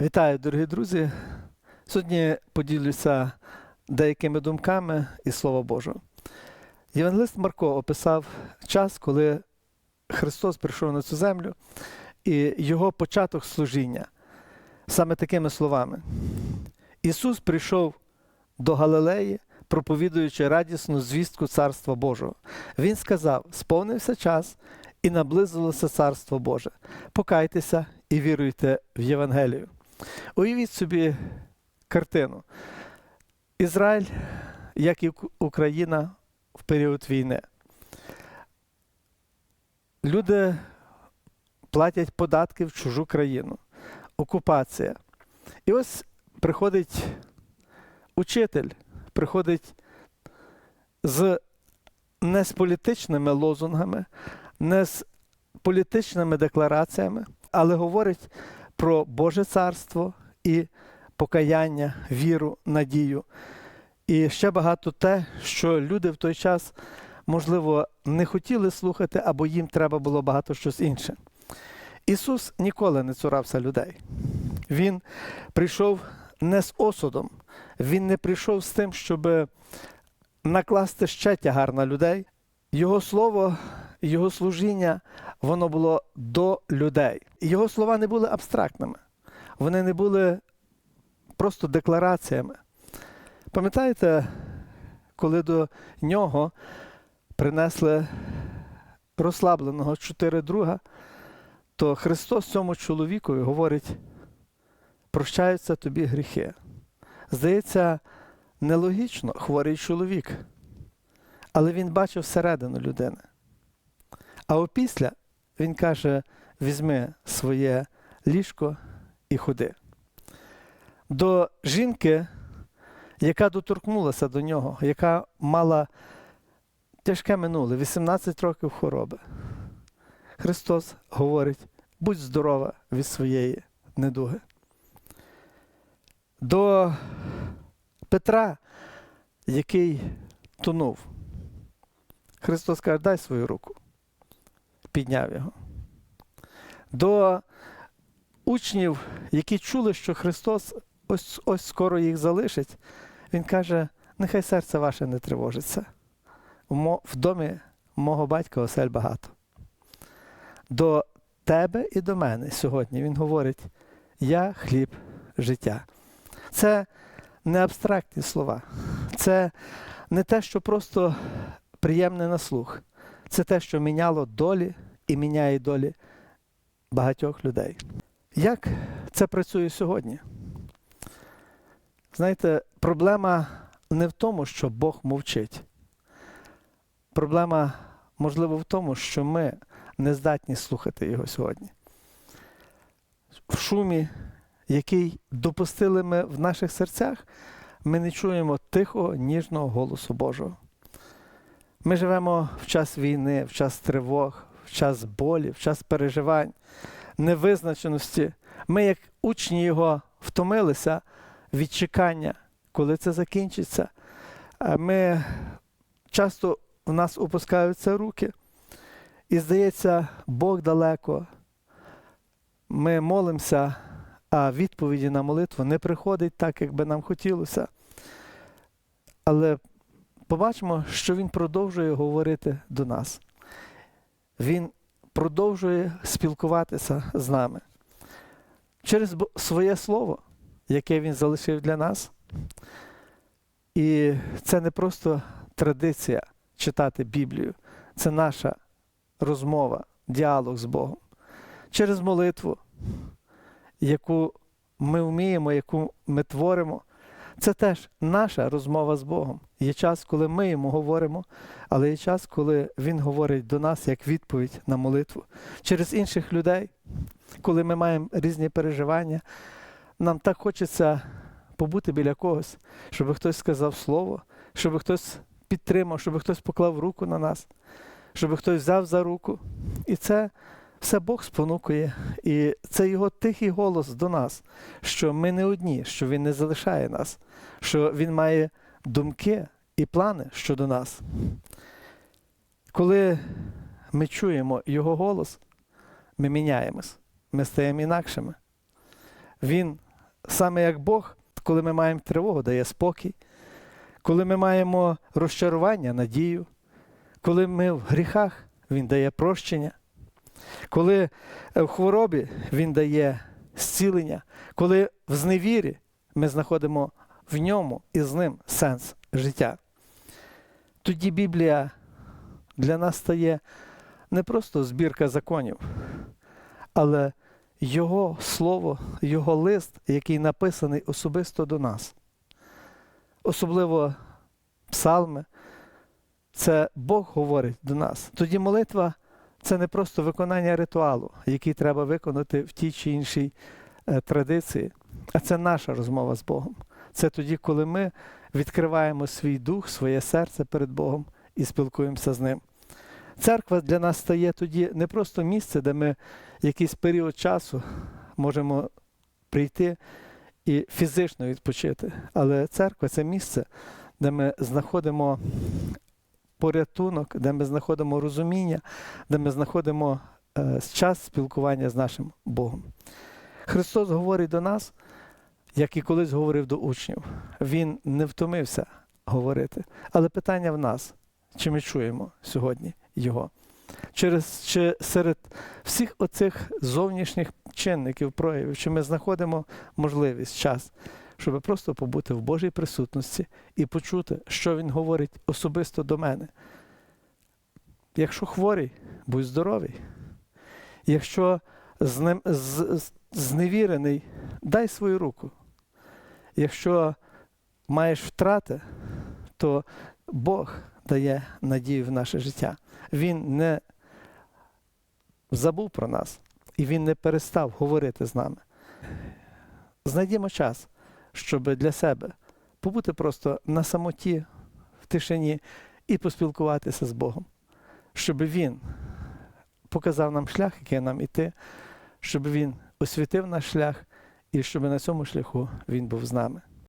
Вітаю, дорогі друзі. Сьогодні поділюся деякими думками із Слова Божого. Євангелист Марко описав час, коли Христос прийшов на цю землю і його початок служіння саме такими словами. Ісус прийшов до Галилеї, проповідуючи радісну звістку Царства Божого. Він сказав: сповнився час і наблизилося Царство Боже. Покайтеся і віруйте в Євангелію. Уявіть собі картину. Ізраїль, як і Україна в період війни. Люди платять податки в чужу країну. Окупація. І ось приходить учитель, приходить з не з політичними лозунгами, не з політичними деклараціями, але говорить про Боже царство і покаяння, віру, надію. І ще багато те, що люди в той час, можливо, не хотіли слухати, або їм треба було багато щось інше. Ісус ніколи не цурався людей. Він прийшов не з осудом, Він не прийшов з тим, щоб накласти ще тягар на людей. Його слово, його служіння, воно було до людей. Його слова не були абстрактними, вони не були просто деклараціями. Пам'ятаєте, коли до нього принесли розслабленого чотири друга, то Христос цьому чоловікові говорить: прощаються тобі гріхи. Здається, нелогічно хворий чоловік, але він бачив всередину людини. А опісля він каже: візьми своє ліжко і ходи. До жінки, яка доторкнулася до нього, яка мала тяжке минуле, 18 років хвороби. Христос говорить: будь здорова від своєї недуги. До Петра, який тонув, Христос каже, дай свою руку. Підняв його. До учнів, які чули, що Христос ось ось скоро їх залишить, Він каже: нехай серце ваше не тривожиться. В домі мого батька осель багато. До тебе і до мене сьогодні Він говорить: Я хліб життя. Це не абстрактні слова, це не те, що просто приємне на слух. Це те, що міняло долі і міняє долі багатьох людей. Як це працює сьогодні? Знаєте, проблема не в тому, що Бог мовчить. Проблема, можливо, в тому, що ми не здатні слухати Його сьогодні. В шумі, який допустили ми в наших серцях, ми не чуємо тихого, ніжного голосу Божого. Ми живемо в час війни, в час тривог, в час болі, в час переживань, невизначеності. Ми, як учні Його, втомилися від чекання, коли це закінчиться. Ми часто в нас опускаються руки, і здається, Бог далеко. Ми молимося, а відповіді на молитву не приходить так, як би нам хотілося. Але побачимо, що Він продовжує говорити до нас. Він продовжує спілкуватися з нами через своє слово, яке Він залишив для нас. І це не просто традиція читати Біблію, це наша розмова, діалог з Богом. Через молитву, яку ми вміємо, яку ми творимо. Це теж наша розмова з Богом. Є час, коли ми йому говоримо, але є час, коли Він говорить до нас як відповідь на молитву. Через інших людей, коли ми маємо різні переживання, нам так хочеться побути біля когось, щоб хтось сказав слово, щоб хтось підтримав, щоб хтось поклав руку на нас, щоб хтось взяв за руку. І це все Бог спонукує. І це його тихий голос до нас, що ми не одні, що Він не залишає нас, що Він має думки і плани щодо нас. Коли ми чуємо Його голос, ми міняємось, ми стаємо інакшими. Він саме як Бог, коли ми маємо тривогу, дає спокій, коли ми маємо розчарування, надію, коли ми в гріхах, Він дає прощення, коли в хворобі Він дає зцілення, коли в зневірі ми знаходимо в ньому і з ним сенс життя. Тоді Біблія для нас стає не просто збірка законів, але Його слово, Його лист, який написаний особисто до нас. Особливо псалми, це Бог говорить до нас. Тоді молитва це не просто виконання ритуалу, який треба виконати в тій чи іншій е, традиції, а це наша розмова з Богом. Це тоді, коли ми відкриваємо свій дух, своє серце перед Богом і спілкуємося з Ним. Церква для нас стає тоді не просто місце, де ми якийсь період часу можемо прийти і фізично відпочити. Але церква це місце, де ми знаходимо порятунок, де ми знаходимо розуміння, де ми знаходимо е, час спілкування з нашим Богом. Христос говорить до нас, як і колись говорив до учнів. Він не втомився говорити. Але питання в нас, чи ми чуємо сьогодні Його? Через чи серед всіх оцих зовнішніх чинників, проявів, чи ми знаходимо можливість, час, щоб просто побути в Божій присутності і почути, що Він говорить особисто до мене. Якщо хворий, будь здоровий. Якщо зневірений, дай свою руку. Якщо маєш втрати, то Бог дає надію в наше життя. Він не забув про нас і Він не перестав говорити з нами. Знайдімо час, щоб для себе побути просто на самоті, в тишині і поспілкуватися з Богом, щоб Він показав нам шлях, який нам іти, щоб Він освітив наш шлях і щоб на цьому шляху Він був з нами.